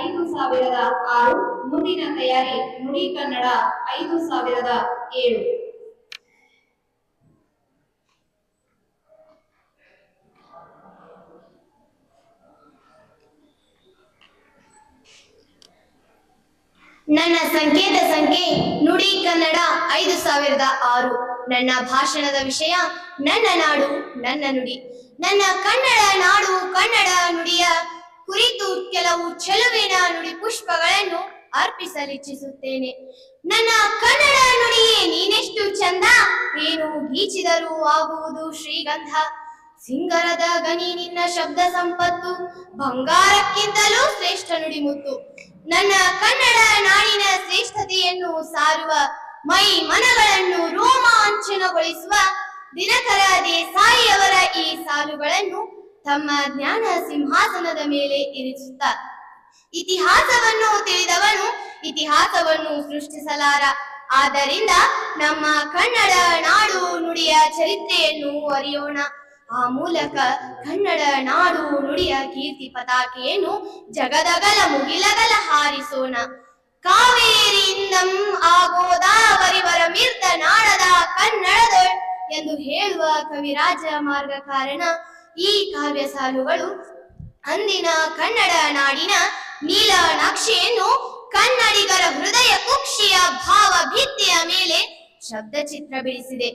ಐದು ಸಾವಿರದ ಆರು ಮುಂದಿನ ತಯಾರಿ ನುಡಿ ಕನ್ನಡ ಐದು ಸಾವಿರದ ಏಳು. ನನ್ನ ಸಂಕೇತ ಸಂಖ್ಯೆ ನುಡಿ ಕನ್ನಡ ಐದು ಸಾವಿರದ ಆರು. ನನ್ನ ಭಾಷಣದ ವಿಷಯ, ನನ್ನ ನಾಡು ನನ್ನ ನುಡಿ. ನನ್ನ ಕನ್ನಡ ನಾಡು ಕನ್ನಡ ನುಡಿಯ ಕುರಿತು ಕೆಲವು ಚೆಲುವಿನ ನುಡಿ ಪುಷ್ಪಗಳನ್ನು ಅರ್ಪಿಸಲಿಚ್ಛಿಸುತ್ತೇನೆ. ನನ್ನ ಕನ್ನಡ ನುಡಿಯೇ ನೀನೆಷ್ಟು ಚಂದ? ಏನು ಗೀಚಿದರೂ ಆಗುವುದು ಶ್ರೀಗಂಧ. ಸಿಂಗರದ ಗನಿ ನಿನ್ನ ಶಬ್ದ ಸಂಪತ್ತು. ಬಂಗಾರಕ್ಕಿಂತಲೂ ಶ್ರೇಷ್ಠ ನುಡಿಮುತ್ತು ನನ್ನ ಕನ್ನಡ ನಾಡಿನ ಶ್ರೇಷ್ಠತೆಯನ್ನು ಸಾರುವ, ಮೈ ಮನಗಳನ್ನು ರೋಮಾಂಚನಗೊಳಿಸುವ, ದಿನಕರ ದೇಸಾಯಿಯವರ ಈ ಸಾಲುಗಳನ್ನು ತಮ್ಮ ಜ್ಞಾನ ಸಿಂಹಾಸನದ ಮೇಲೆ ಇರಿಸುತ್ತ. ಇತಿಹಾಸವನ್ನು ತಿಳಿದವನು ಇತಿಹಾಸವನ್ನು ಸೃಷ್ಟಿಸಲಾರ. ಆದ್ದರಿಂದ ನಮ್ಮ ಕನ್ನಡ ನಾಡು ನುಡಿಯ ಚರಿತ್ರೆಯನ್ನು ಅರಿಯೋಣ. ಆ ಮೂಲಕ ಕನ್ನಡ ನಾಡು ನುಡಿಯ ಕೀರ್ತಿ ಪತಾಕೆಯನ್ನು ಜಗದಗಲ ಮುಗಿಲಗಲ ಹಾರಿಸೋಣ. ಕಾವೇರಿಯಿಂದಂ ಆ ಗೋದಾವರಿವರ ನಾಡದ ಕನ್ನಡದ ಎಂದು ಹೇಳುವ ಕವಿರಾಜ ಮಾರ್ಗ ಕಾರಣ ಈ ಕಾವ್ಯ ಸಾಲುಗಳು ಅಂದಿನ ಕನ್ನಡ ನಾಡಿನ ನೀಲ ನಕ್ಷೆಯನ್ನು ಕನ್ನಡಿಗರ ಹೃದಯ ಕುಕ್ಷಿಯ ಭಾವ ಭಿತ್ತಿಯ ಮೇಲೆ ಶಬ್ದ ಚಿತ್ರ ಬಿಡಿಸಿದೆ.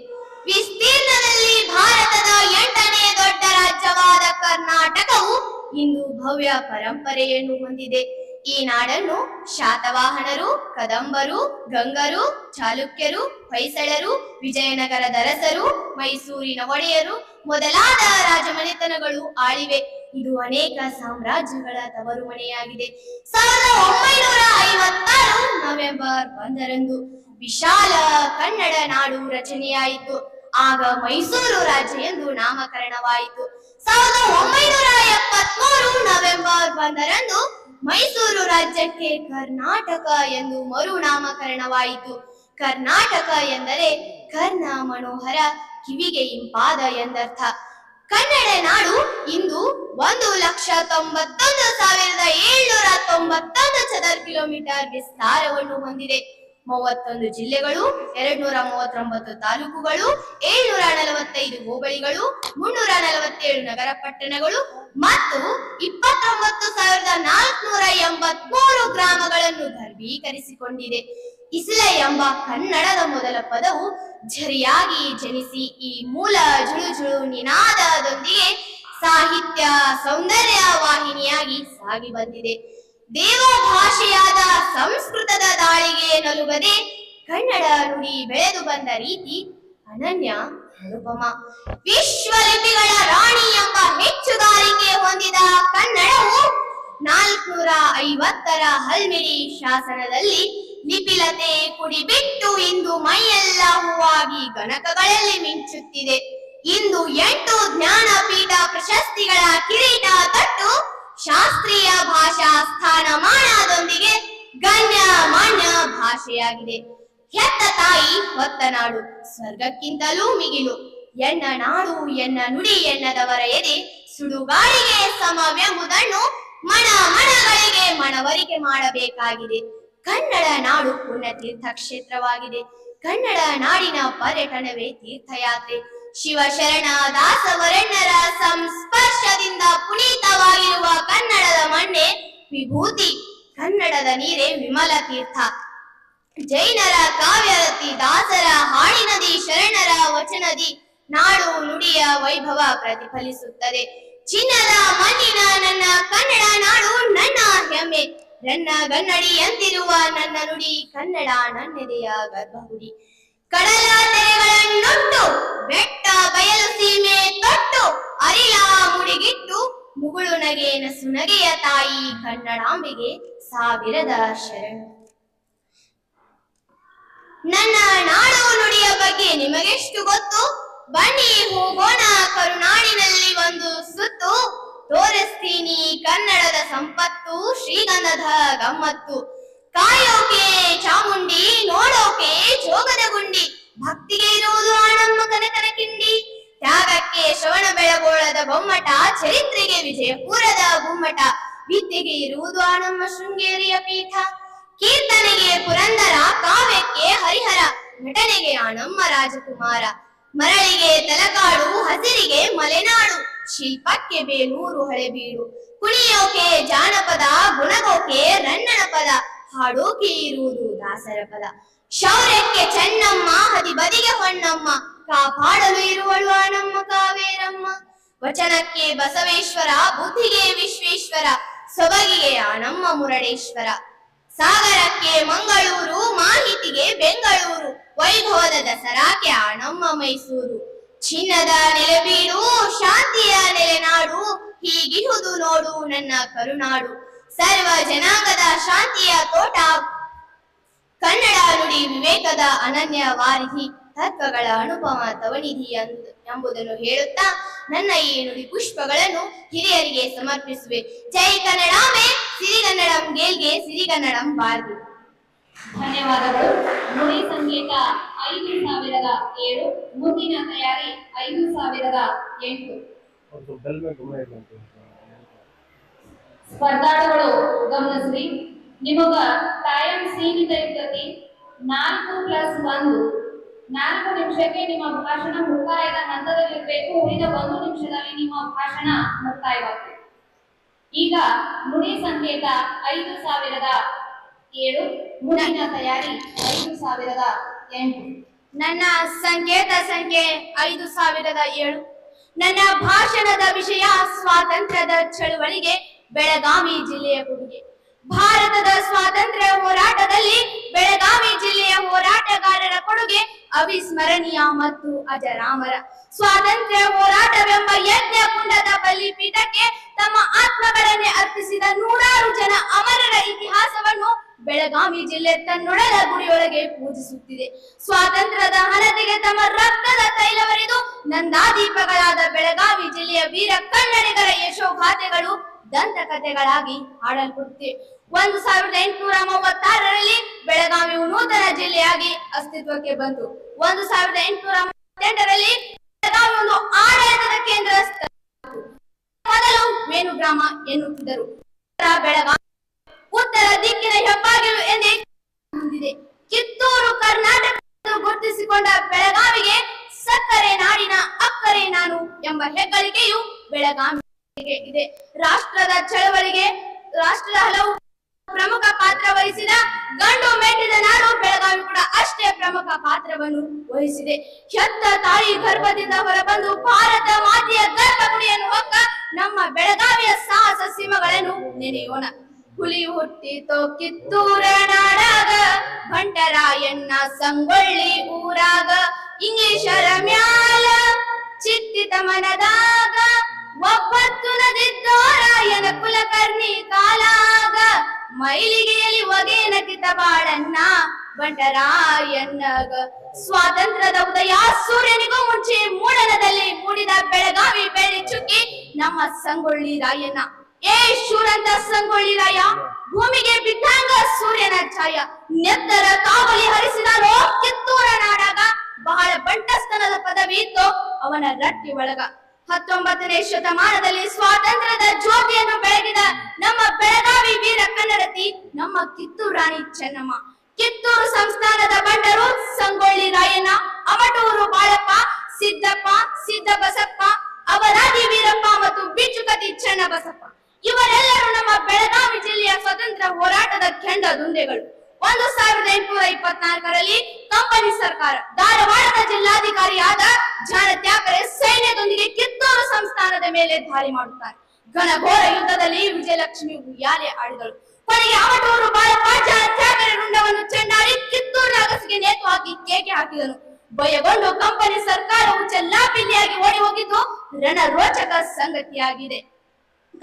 ವಿಸ್ತೀರ್ಣದಲ್ಲಿ ಭಾರತದ ಎಂಟನೇ ದೊಡ್ಡ ರಾಜ್ಯವಾದ ಕರ್ನಾಟಕವು ಇಂದು ಭವ್ಯ ಪರಂಪರೆಯನ್ನು ಹೊಂದಿದೆ. ಈ ನಾಡನ್ನು ಶಾತವಾಹನರು, ಕದಂಬರು, ಗಂಗರು, ಚಾಲುಕ್ಯರು, ಹೊಯ್ಸಳರು ವಿಜಯನಗರದ ಅರಸರು ಮೈಸೂರಿನ ಒಡೆಯರು ಮೊದಲಾದ ರಾಜಮನೆತನಗಳು ಆಳಿವೆ. ಇದು ಅನೇಕ ಸಾಮ್ರಾಜ್ಯಗಳ ತವರು ಮನೆಯಾಗಿದೆ ಸಾವಿರದ ಒಂಬೈನೂರ ಐವತ್ತಾರು ನವೆಂಬರ್ ಒಂದರಂದು ವಿಶಾಲ ಕನ್ನಡ ನಾಡು ರಚನೆಯಾಯಿತು. ಆಗ ಮೈಸೂರು ರಾಜ್ಯ ಎಂದು ನಾಮಕರಣವಾಯಿತು. ಸಾವಿರದ ಒಂಬೈನೂರ ಎಪ್ಪತ್ಮೂರು ನವೆಂಬರ್ ಒಂದರಂದು ಮೈಸೂರು ರಾಜ್ಯಕ್ಕೆ ಕರ್ನಾಟಕ ಎಂದು ಮರುನಾಮಕರಣವಾಯಿತು. ಕರ್ನಾಟಕ ಎಂದರೆ ಕರ್ಣ ಮನೋಹರ, ಕಿವಿಗೆ ಇಂಪಾದ ಎಂದರ್ಥ. ಕನ್ನಡ ನಾಡು ಇಂದು ಒಂದು ಲಕ್ಷ ತೊಂಬತ್ತೊಂದು ಸಾವಿರದ ಏಳ್ನೂರ ತೊಂಬತ್ತೊಂದು ಚದರ ಕಿಲೋಮೀಟರ್ ವಿಸ್ತಾರವನ್ನು ಹೊಂದಿದೆ. ಮೂವತ್ತೊಂದು ಜಿಲ್ಲೆಗಳು, ಎರಡ್ನೂರ ಮೂವತ್ತೊಂಬತ್ತು ತಾಲೂಕುಗಳು, ಏಳ್ನೂರ ನಲವತ್ತೈದು ಹೋಬಳಿಗಳು, ಮುನ್ನೂರ ನಲವತ್ತೇಳು ನಗರ ಪಟ್ಟಣಗಳು ಮತ್ತು ಇಪ್ಪತ್ತೊಂಬತ್ತು ಸಾವಿರದ ನಾಲ್ಕುನೂರ ಎಂಬತ್ಮೂರು ಗ್ರಾಮಗಳನ್ನು ಗರ್ಭೀಕರಿಸಿಕೊಂಡಿದೆ ಇಸ್ಲ ಎಂಬ ಕನ್ನಡದ ಮೊದಲ ಪದವು ಝರಿಯಾಗಿ ಜನಿಸಿ ಈ ಮೂಲ ಜುಳು ಜುಳು ನಿನಾದದೊಂದಿಗೆ ಸಾಹಿತ್ಯ ಸೌಂದರ್ಯ ವಾಹಿನಿಯಾಗಿ ಸಾಗಿ ಬಂದಿದೆ. ದೇವ ಭಾಷೆಯಾದ ಸಂಸ್ಕೃತದ ನಲುಗದೆ ಕನ್ನಡ ನುಡಿ ಬೆಳೆದು ಬಂದ ರೀತಿ ಅನನ್ಯ ಅನುಪಮ. ವಿಶ್ವಲಿಪಿಗಳ ರಾಣಿ ಎಂಬ ಹೆಚ್ಚುಗಾರಿಕೆ ಹೊಂದಿದ ಕನ್ನಡವು ನಾಲ್ಕುನೂರ ಐವತ್ತರ ಹಲ್ಮಿಡಿ ಶಾಸನದಲ್ಲಿ ಲಿಪಿಲತೆ ಕುಡಿಬಿಟ್ಟು ಇಂದು ಮೈಯೆಲ್ಲ ಹೂವಾಗಿ ಗಣಕಗಳಲ್ಲಿ ಮಿಂಚುತ್ತಿದೆ. ಇಂದು ಎಂಟು ಜ್ಞಾನಪೀಠ ಪ್ರಶಸ್ತಿಗಳ ಕಿರೀಟ ತಟ್ಟು ಶಾಸ್ತ್ರೀಯ ಭಾಷಾ ಸ್ಥಾನಮಾನದೊಂದಿಗೆ ಗಣ್ಯ ಮಾನ್ಯ ಭಾಷೆಯಾಗಿದೆ. ಹೆತ್ತ ತಾಯಿ ಹೊತ್ತ ನಾಡು, ಸ್ವರ್ಗಕ್ಕಿಂತಲೂ ಮಿಗಿಲು. ಎನ್ನ ನಾಡು ಎನ್ನ ನುಡಿ ಎನ್ನದವರ ಎದೆ ಸುಡುಗಾಳಿಗೆ ಸಮವೆಂಬುದನ್ನು ಮಣ ಮಣಗಳಿಗೆ ಮನವರಿಕೆ ಮಾಡಬೇಕಾಗಿದೆ. ಕನ್ನಡ ನಾಡು ಪುಣ್ಯ ತೀರ್ಥ ಕ್ಷೇತ್ರವಾಗಿದೆ ಕನ್ನಡ ನಾಡಿನ ಪರ್ಯಟನವೇ ತೀರ್ಥಯಾತ್ರೆ. ಶಿವಶರಣ ದಾಸವರಣ್ಣರ ಸಂಸ್ಪರ್ಶದಿಂದ ಪುನೀತವಾಗಿರುವ ಕನ್ನಡದ ಮಣ್ಣೆ ವಿಭೂತಿ. ಕನ್ನಡದ ನೀರೇ ವಿಮಲ ತೀರ್ಥ. ಜೈನರ ಕಾವ್ಯರತಿ, ದಾಸರ, ಹಾಡಿನದಿ, ಶರಣರ ವಚನದಿ, ನಾಡು ನುಡಿಯ ವೈಭವ ಪ್ರತಿಫಲಿಸುತ್ತದೆ. ಚಿನ್ನದ ಮಣ್ಣಿನ ನನ್ನ ಕನ್ನಡ ನಾಡು, ನನ್ನ ಹೆಮ್ಮೆ. ನನ್ನ ಗನ್ನಡಿ ಎಂದಿರುವ ನನ್ನ ನುಡಿ, ಕನ್ನಡ ನನ್ನೆದೆಯ ಗರ್ಭಗುಡಿ. ಕಡಲ ತೆರೆಗಳನ್ನೊಟ್ಟು, ಬೆಟ್ಟ ಬಯಲು ಸೀಮೆ ತೊಟ್ಟು, ಅರಿಯ ಮುಡಿಗಿಟ್ಟು, ಮುಗುಳು ನಗೆ ನಸು ನಗೆಯ ತಾಯಿ ಕನ್ನಡಾಂಬೆಗೆ ಸಾವಿರದ ಶರಣು ನನ್ನ ನಾಡು ನುಡಿಯ ಬಗ್ಗೆ ನಿಮಗೆಷ್ಟು ಗೊತ್ತು? ಬನ್ನಿ ಹೋಗೋಣ ಕರುನಾಡಿನಲ್ಲಿ ಒಂದು ಸುತ್ತು. ತೋರಿಸ್ತೀನಿ ಕನ್ನಡದ ಸಂಪತ್ತು, ಶ್ರೀಗಂಧದ ಗಮ್ಮತ್ತು. ಕಾಯೋಕೆ ಚಾಮುಂಡಿ, ನೋಡೋಕೆ ಜೋಗದ ಗುಂಡಿ. ಭಕ್ತಿಗೆ ಇರುವುದು ಆಣಮ್ಮ ಕನಕನ ಕಿಂಡಿ. ತ್ಯಾಗಕ್ಕೆ ಶ್ರವಣ ಬೆಳಗೋಳದ ಗೊಮ್ಮಟ, ಚರಿತ್ರೆಗೆ ವಿಜಯಪುರದ ಗುಮ್ಮಟ. ವಿದ್ಯೆಗೆ ಇರುವುದು ಆಣಮ್ಮ ಶೃಂಗೇರಿಯ ಪೀಠ. ಕೀರ್ತನೆಗೆ ಪುರಂದರ ಕಾವ್ಯಕ್ಕೆ ಆ ರಾಜಕುಮಾರ ಮರಳಿಗೆ ತಲಕಾಡು, ಹಸಿರಿಗೆ ಮಲೆನಾಡು. ಶಿಲ್ಪಕ್ಕೆ ಬೇಲೂರು ಹಳೆಬೀಡು. ಕುಣಿಯೋಕೆ ಜಾನಪದ, ಗುಣಗೋಕೆ ರನ್ನನ ಪದ ಹಾಡೋಕೆ ಇರುವುದು ದಾಸರ ಪದ. ಶೌರ್ಯಕ್ಕೆ ಚೆನ್ನಮ್ಮ ಹದಿ ಬದಿಗೆ ಹೊನ್ನಮ್ಮ. ಕಾಪಾಡಲು ಇರುವಳು ಅಣ್ಣಮ್ಮ ಕಾವೇರಮ್ಮ. ವಚನಕ್ಕೆ ಬಸವೇಶ್ವರ, ಬುದ್ಧಿಗೆ ವಿಶ್ವೇಶ್ವರ. ಸೊಬಗಿಗೆ ಅಣ್ಣಮ್ಮ ಮುರಡೇಶ್ವರ ಸಾಗರಕ್ಕೆ ಮಂಗಳೂರು, ಮಾಹಿತಿಗೆ ಬೆಂಗಳೂರು, ವೈಭವದ ದಸರಾಕ್ಕೆ ನಮ್ಮ ಮೈಸೂರು. ಚಿನ್ನದ ನೆಲೆಬೀಡು ಶಾಂತಿಯ ನೆಲೆನಾಡು ಹೀಗಿಹುದು ನೋಡು ನನ್ನ ಕರುನಾಡು. ಸರ್ವ ಜನಾಂಗದ ಶಾಂತಿಯ ತೋಟ, ಕನ್ನಡ ನುಡಿ ವಿವೇಕದ ಅನನ್ಯ ವಾರಿಧಿ ತತ್ವಗಳ ಅನುಪಮ ತವನಿಧಿ ಅಂದ್- ಎಂಬುದನ್ನು ಹೇಳುತ್ತಾ ನನ್ನ ಈ ನುಡಿ ಪುಷ್ಪಗಳನ್ನು ಹಿರಿಯರಿಗೆ ಸಮರ್ಪಿಸುವೆ. ಜೈ ಕನ್ನಡಾಂಬೆ ಸಿರಿಗನ್ನಡಂ ಗೆಲ್ಗೆ ಸಿರಿಗನ್ನಡಂ ಬಾರ್ದು ಧನ್ಯವಾದಗಳು. ನುಡಿ ಸಂಗೀತ ಐದು ಸಾವಿರದ ಏಳು ಮುಂದಿನ ತಯಾರಿ ಐದು ಸಾವಿರದ ಎಂಟು. ಸ್ಪರ್ಧಾಳುಗಳು ಗಮನಿಸ್ರಿ. ನಿಮಗ ಟೈಮ್ ಸೀಮಿತ ಇರ್ತತಿ ನಾಲ್ಕು ಪ್ಲಸ್ ಒಂದು. ನಾಲ್ಕು ನಿಮಿಷಕ್ಕೆ ನಿಮ್ಮ ಭಾಷಣ ಮುಕ್ತಾಯದ ಹಂತದಲ್ಲಿರಬೇಕು. ಉಳಿದ ಒಂದು ನಿಮಿಷದಲ್ಲಿ ನಿಮ್ಮ ಭಾಷಣ ಮುಕ್ತಾಯವಾಗಬೇಕು ಈಗ ಮುಡಿ ಸಂಕೇತ ಐದು ಸಾವಿರದ ಏಳು. ಮುಡಿನ ತಯಾರಿ ಐದು ಸಾವಿರದ ಎಂಟು. ನನ್ನ ಸಂಕೇತ ಸಂಖ್ಯೆ ಐದು ಸಾವಿರದ ಏಳು. ನನ್ನ ಭಾಷಣದ ವಿಷಯ ಸ್ವಾತಂತ್ರ್ಯದ ಚಳುವಳಿಗೆ ಬೆಳಗಾವಿ ಜಿಲ್ಲೆಯ ಕೊಡುಗೆ. ಭಾರತದ ಸ್ವಾತಂತ್ರ್ಯ ಹೋರಾಟದಲ್ಲಿ ಬೆಳಗಾವಿ ಜಿಲ್ಲೆಯ ಹೋರಾಟಗಾರರ ಕೊಡುಗೆ ಅವಿಸ್ಮರಣೀಯ ಮತ್ತು ಅಜರಾಮರ. ಸ್ವಾತಂತ್ರ್ಯ ಹೋರಾಟವೆಂಬ ಯಜ್ಞ ಕುಂಡದ ಬಲಿಪೀಠಕ್ಕೆ ತಮ್ಮ ಆತ್ಮಗಳನ್ನೇ ಅರ್ಪಿಸಿದ ನೂರಾರು ಜನ ಅಮರರ ಇತಿಹಾಸವನ್ನು ಬೆಳಗಾವಿ ಜಿಲ್ಲೆ ತನ್ನೊಡಲ ಗುಡಿಯೊಳಗೆ ಪೂಜಿಸುತ್ತಿದೆ. ಸ್ವಾತಂತ್ರ್ಯದ ಹಣತೆಗೆ ತಮ್ಮ ರಕ್ತದ ತೈಲವರಿದು ನಂದಾದೀಪಗಳಾದ ಬೆಳಗಾವಿ ಜಿಲ್ಲೆಯ ವೀರ ಕನ್ನಡಿಗರ ಯಶೋಗಾಥೆಗಳು ದಂತಕಥೆಗಳಾಗಿ ಹಾಡಲ್ಪಡುತ್ತೆ. ಒಂದು ಸಾವಿರದ ಎಂಟುನೂರ ಮೂವತ್ತಾರರಲ್ಲಿ ಬೆಳಗಾವಿ ನೂತನ ಜಿಲ್ಲೆಯಾಗಿ ಅಸ್ತಿತ್ವಕ್ಕೆ ಬಂತು. ಒಂದು ಸಾವಿರದ ಎಂಟುನೂರ ಮೂವತ್ತೆಂಟರಲ್ಲಿ ಬೆಳಗಾವಿ ಒಂದು ಆಡಳಿತದ ಕೇಂದ್ರ ಮೊದಲು ಮೇನು ಗ್ರಾಮ ಎನ್ನುತ್ತಿದ್ದರು ಬೆಳಗಾವಿ ಉತ್ತರ ದಿಕ್ಕಿನ ಹೆಬ್ಬಾಗಿಲು ಎಂದೇ ಕಿತ್ತೂರು ಕರ್ನಾಟಕ ಗುರುತಿಸಿಕೊಂಡ ಬೆಳಗಾವಿಗೆ ಸಕ್ಕರೆ ನಾಡಿನ ಅಕ್ಕರೆ ನಾನು ಎಂಬ ಹೆಗ್ಗಳಿಕೆಯು ಬೆಳಗಾವಿಗೆ ಇದೆ. ರಾಷ್ಟ್ರದ ಚಳವಳಿಗೆ, ರಾಷ್ಟ್ರದ ಹಲವು ಪ್ರಮುಖ ಪಾತ್ರ ವಹಿಸಿದ ಗಂಡು ಮೆಟ್ಟಿದ ನಾಡು ಬೆಳಗಾವಿ ಕೂಡ ಅಷ್ಟೇ ಪ್ರಮುಖ ಪಾತ್ರವನ್ನು ವಹಿಸಿದೆ. ಹೆತ್ತ ತಾಯಿ ಗರ್ಭದಿಂದ ಹೊರಬಂದು ಭಾರತ ಮಾತೆಯ ಗರ್ಭಗುಡಿಯನ್ನು ಹೊಕ್ಕ ನಮ್ಮ ಬೆಳಗಾವಿಯ ಸಾಹಸ ಸೀಮಗಳನ್ನು ನೆನೆಯೋಣ. ಹುಲಿ ಹುಟ್ಟಿತೋ ಕಿತ್ತೂರ ನಾಡಾಗ ಬಂಟರಾಯಣ್ಣ ಸಂಗೊಳ್ಳಿ ಊರಾಗ, ಇಂಗ್ಲಿಷರ ಮ್ಯಾಲ ಚಿತ್ತಿತ ಮನದಾಗ ಒಬ್ಬತ್ತು ನದಿದ್ದೋರಾಯನ ಕುಲಕರ್ಣಿ ಕಾಲಾಗ, ಮೈಲಿಗೆಯಲ್ಲಿ ಒಗೇನ ಬಾಳನ್ನ ಬಂಟರಾಯಣ್ಣಗ. ಸ್ವಾತಂತ್ರ್ಯದ ಉದಯ ಸೂರ್ಯನಿಗೂ ಮುಂಚೆ ಮೂಡನದಲ್ಲಿ ಮೂಡಿದ ಬೆಳಗಾವಿ ಬೆಳೆ ಚುಕ್ಕಿ ನಮ್ಮ ಸಂಗೊಳ್ಳಿ ರಾಯಣ್ಣ. ಏ ಶೂರಂತ ಸಂಗೊಳ್ಳಿ ರಾಯ, ಭೂಮಿಗೆ ಬಿದ್ದಂಗ ಸೂರ್ಯನ ಛಾಯ. ನೆತ್ತರ ಕಾವಲಿ ಹರಿಸಿದ ಕಿತ್ತೂರ ನಾಡಾಗ, ಬಹಳ ಬಂಟಸ್ತನದ ಪದವಿ ಇತ್ತು ಅವನ ರಟ್ಟಿ ಒಳಗ. ಹತ್ತೊಂಬತ್ತನೇ ಶತಮಾನದಲ್ಲಿ ಸ್ವಾತಂತ್ರ್ಯದ ಜ್ಯೋತಿಯನ್ನು ಬೆಳಗಿದ ನಮ್ಮ ಬೆಳಗಾವಿ ವೀರ ಕನ್ನಡತಿ, ನಮ್ಮ ಕಿತ್ತೂರು ರಾಣಿ ಚೆನ್ನಮ್ಮ. ಕಿತ್ತೂರು ಸಂಸ್ಥಾನದ ಬಂಡರು ಸಂಗೊಳ್ಳಿ ರಾಯಣ್ಣ, ಅಮಟೂರು ಬಾಳಪ್ಪ, ಸಿದ್ದಪ್ಪ, ಸಿದ್ದಬಸಪ್ಪ, ಅವರಾದಿ ವೀರಪ್ಪ ಮತ್ತು ಬಿಚ್ಚುಕತಿ ಚೆನ್ನಬಸಪ್ಪ. ಇವರೆಲ್ಲರೂ ನಮ್ಮ ಬೆಳಗಾವಿ ಜಿಲ್ಲೆಯ ಸ್ವತಂತ್ರ ಹೋರಾಟದ ಕೆಂಡ ದುಂಡೆಗಳು. ಒಂದು ಸಾವಿರದ ಎಂಟುನೂರ ಇಪ್ಪತ್ನಾಲ್ಕರಲ್ಲಿ ಕಂಪನಿ ಸರ್ಕಾರ ಧಾರವಾಡದ ಜಿಲ್ಲಾಧಿಕಾರಿಯಾದ ಜಾನ ತ್ಯಾಗರೆ ಸೈನ್ಯದೊಂದಿಗೆ ಕಿತ್ತೂರು ಸಂಸ್ಥಾನದ ಮೇಲೆ ದಾಳಿ ಮಾಡುತ್ತಾರೆ. ಘನಘೋರ ಯುದ್ಧದಲ್ಲಿ ವಿಜಯಲಕ್ಷ್ಮಿ ಉಯ್ಯಾಲೆ ಆಡಿದಳು ಕೊನೆಗೆ ಅವಟೂರು ಕಿತ್ತೂರು ರುಂಡವನ್ನು ಚೆಂಡಾಡಿ ಕಿತ್ತೂರಿನ ಅಗಸಿಗೆ ನೇತು ಹಾಕಿ ಕೇಕೆ ಹಾಕಿದನು. ಭಯಗೊಂಡು ಕಂಪನಿ ಸರ್ಕಾರವು ಚೆಲ್ಲಾಪಿಲ್ಲಿಯಾಗಿ ಓಡಿ ಹೋಗಿದ್ದು ರಣರೋಚಕ ಸಂಗತಿಯಾಗಿದೆ.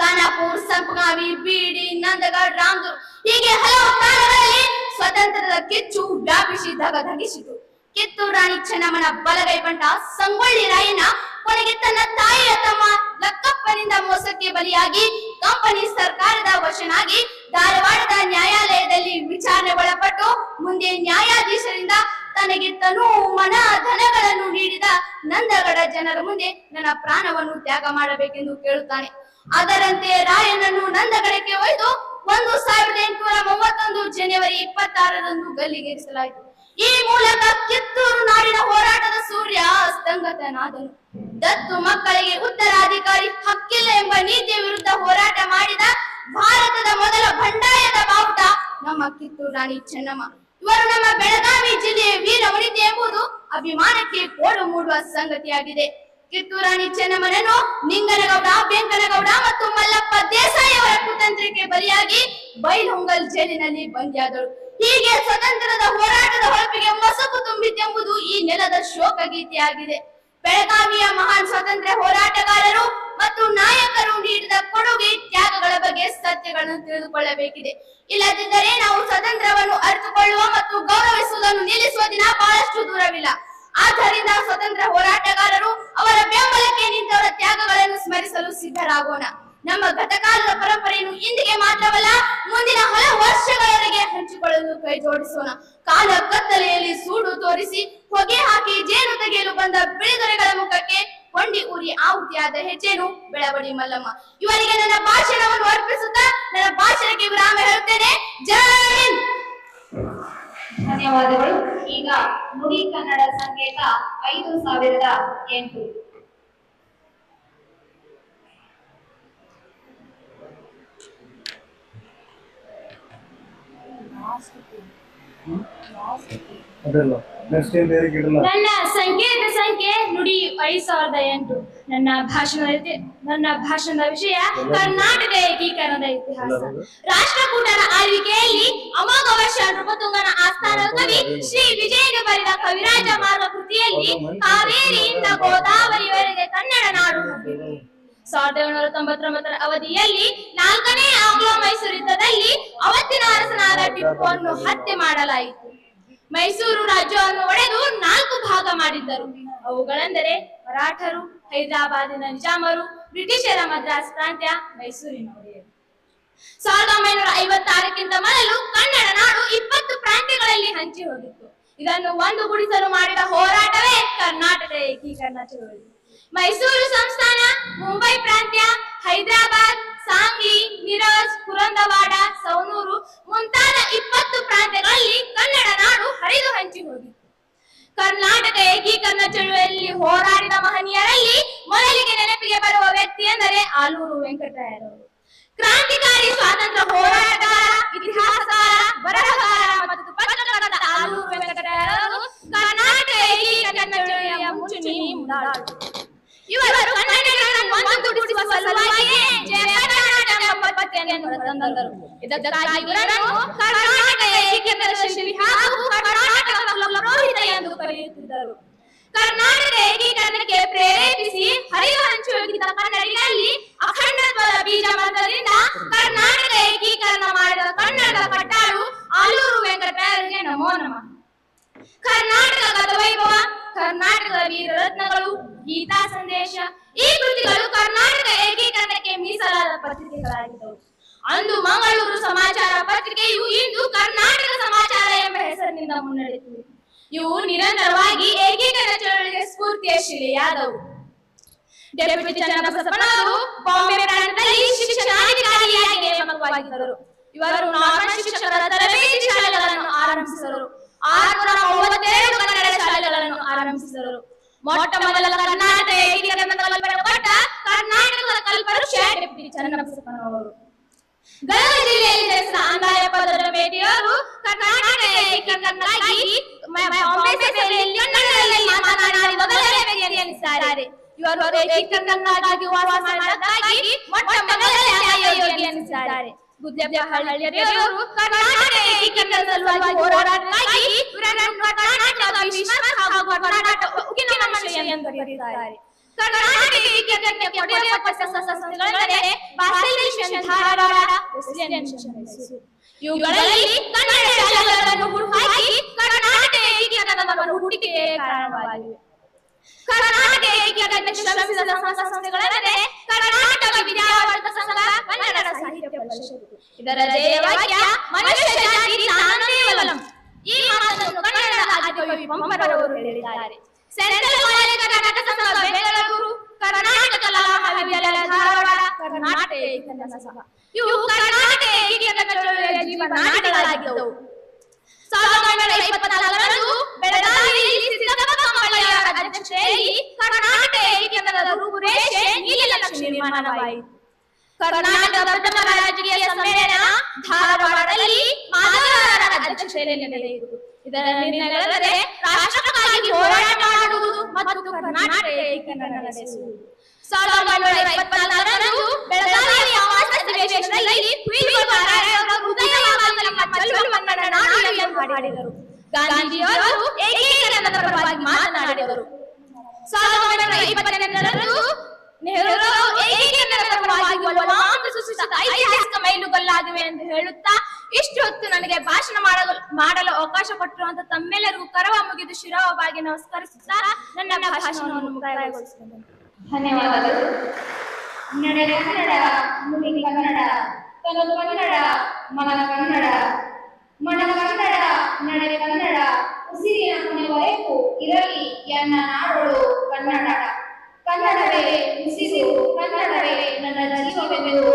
ಖಾನಾಪುರ್ ಸಂಪಗಾವಿ ಬೀಡಿ ನಂದಗಡ್ ರಾಮದುರ್ ಹೀಗೆ ಹಲವು ಕಾಲಗಳಲ್ಲಿ ಸ್ವತಂತ್ರದ ಕಿಚ್ಚು ವ್ಯಾಪಿಸಿ ಧಗಧಗಿಸಿತು. ಕಿತ್ತೂರು ರಾಣಿ ಚೆನ್ನಮ್ಮನ ಬಲಗೈ ಬಂಟ ಸಂಗೊಳ್ಳಿ ರಾಯಣ್ಣ ಕೊನೆಗೆ ತನ್ನ ತಾಯಿಯ ತಮ್ಮ ಲಕ್ಕಪ್ಪನಿಂದ ಮೋಸಕ್ಕೆ ಬಲಿಯಾಗಿ ಕಂಪನಿ ಸರ್ಕಾರದ ವಶನಾಗಿ ಧಾರವಾಡದ ನ್ಯಾಯಾಲಯದಲ್ಲಿ ವಿಚಾರಣೆ ಒಳಪಟ್ಟು ಮುಂದೆ ನ್ಯಾಯಾಧೀಶರಿಂದ ತನಗೆ ತನು ಮನ ಧನಗಳನ್ನು ನೀಡಿದ ನಂದಗಡ ಜನರ ಮುಂದೆ ನನ್ನ ಪ್ರಾಣವನ್ನು ತ್ಯಾಗ ಮಾಡಬೇಕೆಂದು ಕೇಳುತ್ತಾನೆ. ಅದರಂತೆ ರಾಯನನ್ನು ನಂದಗಡಕ್ಕೆ ಒಯ್ದು ಒಂದು ಸಾವಿರದ ಎಂಟುನೂರ ಮೂವತ್ತೊಂದು ಜನವರಿ ಇಪ್ಪತ್ತಾರರಂದು ಗಲ್ಲಿಗೇರಿಸಲಾಯಿತು. ಈ ಮೂಲಕ ಕಿತ್ತೂರು ನಾಡಿನ ಹೋರಾಟದ ಸೂರ್ಯ ಅಸ್ತಂಗತನಾದನು. ದತ್ತು ಮಕ್ಕಳಿಗೆ ಉತ್ತರಾಧಿಕಾರಿ ಹಕ್ಕಿಲ್ಲ ಎಂಬ ನೀತಿಯ ವಿರುದ್ಧ ಹೋರಾಟ ಮಾಡಿದ ಭಾರತದ ಮೊದಲ ಬಂಡಾಯದ ಬಾವುಟ ನಮ್ಮ ಕಿತ್ತೂರು ರಾಣಿ ಚೆನ್ನಮ್ಮ. ಇವರು ನಮ್ಮ ಬೆಳಗಾವಿ ಜಿಲ್ಲೆಯ ವೀರ ವನಿತೆ ಎಂಬುದು ಅಭಿಮಾನಕ್ಕೆ ಕೋಡು ಮೂಡುವ ಸಂಗತಿಯಾಗಿದೆ. ಕಿತ್ತೂರು ರಾಣಿ ಚೆನ್ನಮ್ಮನನ್ನು ನಿಂಗನಗೌಡ ಬೆಂಕನಗೌಡ ಮತ್ತು ಮಲ್ಲಪ್ಪ ದೇಸಾಯಿ ಅವರ ಕುತಂತ್ರಕ್ಕೆ ಬಲಿಯಾಗಿ ಬೈಲಹೊಂಗಲ್ ಜೈಲಿನಲ್ಲಿ ಬಂದಿಯಾದಳು ಹೀಗೆ ಸ್ವತಂತ್ರದ ಹೋರಾಟದ ಹೊಳಪಿಗೆ ಮಸಕು ತುಂಬಿತೆಂಬುದು ಈ ನೆಲದ ಶೋಕ ಗೀತೆಯಾಗಿದೆ ಬೆಳಗಾವಿಯ ಮಹಾನ್ ಸ್ವಾತಂತ್ರ್ಯ ಹೋರಾಟಗಾರರು ಮತ್ತು ನಾಯಕರು ನೀಡಿದ ಕೊಡುಗೆ ತ್ಯಾಗಗಳ ಬಗ್ಗೆ ಸತ್ಯಗಳನ್ನು ತಿಳಿದುಕೊಳ್ಳಬೇಕಿದೆ. ಇಲ್ಲದಿದ್ದರೆ ನಾವು ಸ್ವತಂತ್ರವನ್ನು ಅರಿತುಕೊಳ್ಳುವ ಮತ್ತು ಗೌರವಿಸುವುದನ್ನು ನಿಲ್ಲಿಸುವ ದಿನ ಬಹಳಷ್ಟು ದೂರವಿಲ್ಲ. ಆದ್ದರಿಂದ ಸ್ವತಂತ್ರ ಹೋರಾಟಗಾರರು ಅವರ ಬೆಂಬಲಕ್ಕೆ ನಿಂತವರ ತ್ಯಾಗಗಳನ್ನು ಸ್ಮರಿಸಲು ಸಿದ್ಧರಾಗೋಣ. ನಮ್ಮ ಗತಕಾಲದ ಪರಂಪರೆಯನ್ನು ಇಂದಿಗೆ ಮಾತ್ರವಲ್ಲ, ಮುಂದಿನ ಹಲವು ವರ್ಷಗಳವರೆಗೆ ಹಂಚಿಕೊಳ್ಳಲು ಕೈ ಜೋಡಿಸೋಣ ಕಾಲ ಕತ್ತಲೆಯಲ್ಲಿ ಸೂಡು ತೋರಿಸಿ, ಹೊಗೆ ಹಾಕಿ ಜೇನು ತೆಗೆಯಲು ಬಂದ ಬಿಳಿದೊರೆಗಳ ಮುಖಕ್ಕೆ ಕೊಂಡಿ ಊರಿ ಆಹುತಿಯಾದ ಹೆಜ್ಜೆನು ಬೆಳವಡಿ ಮಲ್ಲಮ್ಮ. ಇವರಿಗೆ ನನ್ನ ಭಾಷಣವನ್ನು ಅರ್ಪಿಸುತ್ತಾ, ನನ್ನ ಭಾಷಣಕ್ಕೆ ವಿರಾಮ ಹೇಳುತ್ತೇನೆ. ಜೈನ್ ಧನ್ಯವಾದಗಳು. ಈಗ ನುಡಿ ಕನ್ನಡ ಸಂಕೇತ ಐದು ಸಾವಿರದ ಎಂಟು. ನನ್ನ ಸಂಕೇತ ಸಂಖ್ಯೆ ನುಡಿ ಐದು ಸಾವಿರದ ಎಂಟು. ನನ್ನ ಭಾಷಣದ ನನ್ನ ಭಾಷಣದ ವಿಷಯ ಕರ್ನಾಟಕ ಏಕೀಕರಣದ ಇತಿಹಾಸ. ರಾಷ್ಟ್ರಕೂಟರ ಆಳ್ವಿಕೆಯಲ್ಲಿ ಅಮೋಘ ವರ್ಷ ನೃಪತುಂಗನ ಆಸ್ಥಾನ ಕವಿ ಶ್ರೀ ವಿಜಯನ ಬರೆದ ಕವಿರಾಜ ಮಾರ್ಗ ಕೃತಿಯಲ್ಲಿ ಕಾವೇರಿಯಿಂದ ಗೋದಾವರಿವರೆಗೆ ಕನ್ನಡ ನಾಡು. ಹಬ್ಬಿತು ಸಾವಿರದ ಏಳುನೂರ ತೊಂಬತ್ತೊಂಬತ್ತರ ಅವಧಿಯಲ್ಲಿ ನಾಲ್ಕನೇ ಆಂಗ್ಲೋ ಮೈಸೂರು ಯುದ್ಧದಲ್ಲಿ ಅವತ್ತಿನ ಅರಸನಾದ ಟಿಪ್ಪುವನ್ನು ಹತ್ಯೆ ಮಾಡಲಾಯಿತು. ಮೈಸೂರು ರಾಜ್ಯವನ್ನು ಒಡೆದು ನಾಲ್ಕು ಭಾಗ ಮಾಡಿದ್ದರು. ಅವುಗಳೆಂದರೆ ಮರಾಠರು, ಹೈದರಾಬಾದಿನ ನಿಜಾಮರು, ಬ್ರಿಟಿಷರ ಮದ್ರಾಸ್ ಪ್ರಾಂತ್ಯ ಮೈಸೂರಿನ ಸಾವಿರದ ಒಂಬೈನೂರ ಐವತ್ತಾರಕ್ಕಿಂತ ಮೊದಲು ಕನ್ನಡ ನಾಡು ಇಪ್ಪತ್ತು ಪ್ರಾಂತ್ಯಗಳಲ್ಲಿ ಹಂಚಿ ಹೋಗಿತ್ತು ಇದನ್ನು ಒಂದು ಗುಡಿಸಲು ಮಾಡಿದ ಹೋರಾಟವೇ ಕರ್ನಾಟಕ ಏಕೀಕರಣ ಚಳವಳಿ. ಮೈಸೂರು ಸಂಸ್ಥಾನ, ಮುಂಬೈ ಪ್ರಾಂತ್ಯ, ಹೈದರಾಬಾದ್, ಸಾಂಗ್ಲಿ, ಮಿರಜ್, ಪುರಂದವಾಡ ಸೌನೂರು ಮುಂತಾದ ಇಪ್ಪತ್ತು ಪ್ರಾಂತ್ಯಗಳಲ್ಲಿ ಕನ್ನಡ ನಾಡು ಹರಿದು ಹಂಚಿ ಹೋಗಿತ್ತು. ಕರ್ನಾಟಕ ಏಕೀಕರಣ ಚಳುವಳಿಯಲ್ಲಿ ಹೋರಾಡಿದ ಮಹನೀಯರಲ್ಲಿ ಮೊದಲಿಗೆ ನೆನಪಿಗೆ ಬರುವ ವ್ಯಕ್ತಿ ಎಂದರೆ ಆಲೂರು ವೆಂಕಟರಾಯರವರು. ಕ್ರಾಂತಿಕಾರಿ ಸ್ವಾತಂತ್ರ್ಯ ಹೋರಾಟಗಾರ ಇತಿಹಾಸಕಾರ ಬರಹಗಾರ ಮತ್ತು ಪತ್ರಕರ್ತ ಆಲೂರು ವೆಂಕಟರಾಯರವರು ಕರ್ನಾಟಕ ಏಕೀಕರಣ ಚಳುವಳಿಯ ಮುಂಚೂಣಿ ಮುಂದಾಳು ಇವರು ಕನ್ನಡಿಗರನ್ನು ಒಂದುಗೂಡಿಸುವ ಸಲುವಾಗಿಯೇ ಜಯ ಕರ್ನಾಟಕ ಹೊರತಂದರು ಇದಕ್ಕಾಗಿ ಇವರನ್ನು ಕರ್ನಾಟಕ ಏಕೀಕರಣದ ಶಿಲ್ಪಿ ಹಾಗೂ ಕರ್ನಾಟಕ ಪುರೋಹಿತ ಎಂದು ಕರೆಯುತ್ತಿದ್ದರು. ಕರ್ನಾಟಕ ಏಕೀಕರಣಕ್ಕೆ ಪ್ರೇರೇಪಿಸಿ ಹರಿದು ಹಂಚಿ ಕನ್ನಡಿಗರಲ್ಲಿ ಡೆಪ್ಯೂಟಿ ಚನ್ನಬಸಪ್ಪನವರು ಬಾಂಬೆ ಪ್ರಾಂತದಲ್ಲಿ ಶಿಕ್ಷಣಾಧಿಕಾರಿಯಾಗಿ ನೇಮಕವಾಗಿದ್ದರು ಇವರು ನಾರ್ಮಲ್ ಶಿಕ್ಷಕರ ತರಬೇತಿ ಶಾಲೆಗಳನ್ನು ಆರಂಭಿಸಿದರು ಆರುನೂರ ಮೂವತ್ತೆರಡು ಕನ್ನಡ ಶಾಲೆಗಳನ್ನು ಆರಂಭಿಸಿದರು ಮೊಟ್ಟ ಮೊದಲ ಕರ್ನಾಟಕ ಏಕೀಕರಣದ ಕಲ್ಪನೆ ಕೊಟ್ಟ ಕರ್ನಾಟಕದ ಕಲ್ಪವೃಕ್ಷ ಡೆಪ್ಯೂಟಿ ಚನ್ನಬಸಪ್ಪನವರು ಗದಗ ಜಿಲ್ಲೆಯಲ್ಲಿ ಜನಿಸಿದ ಅಂದಾಯ ಪದರ ಬೇಟೆಯವರು ಕರ್ನಾಟಕ ಏಕೀಕರಣಕ್ಕಾಗಿ ಮ- ಬಾಂಬೆ ಸಭೆಯಲ್ಲಿ ಕನ್ನಡದಲ್ಲಿ ಮಾತನಾಡಿ ಮೊದಲ ವ್ಯಕ್ತಿ ಎನಿಸಿದ್ದಾರೆ ಇವರು ಏಕೀಕರಣಕ್ಕಾಗಿ ವಾಸ ಮಾಡಿದ್ದಕ್ಕಾಗಿ ಮೊಟ್ಟ ಮೊದಲ ನ್ಯಾಯಯೋಗಿ ಎನಿಸಿದ್ದಾರೆ ಗುದ್ದೆಪ್ಪ ಹಳ್ಳಿಯವರು ಕರ್ನಾಟಕ ಏಕೀಕರಣದ ಸಲುವಾಗಿ ಹೋರಾಟಕ್ಕಾಗಿ ಇವರನ್ನು ಕರ್ನಾಟಕ ವಿಶ್ವ ಹಾಗೂ ಕರ್ನಾಟಕ ಉಕ್ಕಿನ ಮನುಷ್ಯ ಎಂದು ಕರೆಯುತ್ತಾರೆ ಕರ್ನಾಟಕ ಏಕೀಕರಣಕ್ಕೆ ಕೊಡೆಯಲ್ಪಟ್ಟ ಸಂಸ್ಥೆಗಳೆಂದರೆ Basel mission Dharwad Wesleyan mission Mysuru. ಇವುಗಳಲ್ಲಿ ಕನ್ನಡ ಶಾಲೆಗಳನ್ನು ಹುಡುಕಾಕಿ ಕರ್ನಾಟಕ ಏಕೀಕರಣವನ್ನು ಹುಡುಕಿಗೆ ಕಾರಣವಾಗಿವೆ ಕರ್ನಾಟಕ ಏಕೀಕರಣ ಕರ್ನಾಟಕ ಸಂಘ ಕನ್ನಡ ಸಾಹಿತ್ಯ ಪರಿಷತ್ತು. ಇದರ ಈ ಪಂಪರವರು ಹೇಳಿದ್ದಾರೆ. ಸೆಂಟ್ರಲ್ ಬೆಂಗಳೂರು, ಕರ್ನಾಟಕ ಕರ್ನಾಟಕ ಏಕೀಕರಣ ಇವು ಕರ್ನಾಟಕ ಸಾವಿರದ ಒಂಬೈನೂರ ಇಪ್ಪತ್ನಾಲ್ಕರಂದು ಸಿದ್ದಪ್ಪ ಕಂಬಳಿಯ ಅಧ್ಯಕ್ಷತೆಯಲ್ಲಿ ಕರ್ನಾಟಕ ಏಕೀಕರಣದ ಸಮ್ಮೇಳನ ರಾಷ್ಟ್ರಕ್ಕಾಗಿ ಮತ್ತು ಕರ್ನಾಟಕ ಏಕೀಕರಣ ಬೆಳಗಾವಿಯ ಎಂದು ಗಾಂಧಿಯವರು ಏಕೀಕರಣದ ಪರವಾಗಿ ಮಾತನಾಡಿದರು. ಸಾವಿರದ ಒಂಬೈನೂರ ನೆಹರು ಏಕೀಕರಣದ ಪರವಾಗಿ ಒಲವಾಂತ ಸೂಚಿಸಿದ ಐತಿಹಾಸಿಕ ಮೈಲುಗಲ್ಲಾಗಿವೆ ಎಂದು ಹೇಳುತ್ತಾ, ಇಷ್ಟು ಹೊತ್ತು ನನಗೆ ಭಾಷಣ ಮಾಡಲು ಮಾಡಲು ಅವಕಾಶ ಕೊಟ್ಟಿರುವಂತ ತಮ್ಮೆಲ್ಲರಿಗೂ ಕರವ ಮುಗಿದು ಶಿರವಾಗಿ ನಮಸ್ಕರಿಸುತ್ತಾ ನನ್ನ ಭಾಷಣವನ್ನು ಮುಕ್ತಾಯಗೊಳಿಸುತ್ತೇನೆ. ಧನ್ಯವಾದಗಳು. ನಡೆ ಕನ್ನಡ ನುಡಿ ಕನ್ನಡ ತನು ಕನ್ನಡ ಮನ ಕನ್ನಡ. ಮನಕನ್ನಡ ನಡೆ ಕನ್ನಡ ಉಸಿರಿನ ಕೊನೆವರೆಗೂ ಇರಲಿ ಎನ್ನ ನಾಡೋಳು ಕನ್ನಡ. ಕನ್ನಡವೇ ಉಸಿರು ಕನ್ನಡವೇ ನನ್ನ ಜೀವವೆಂದು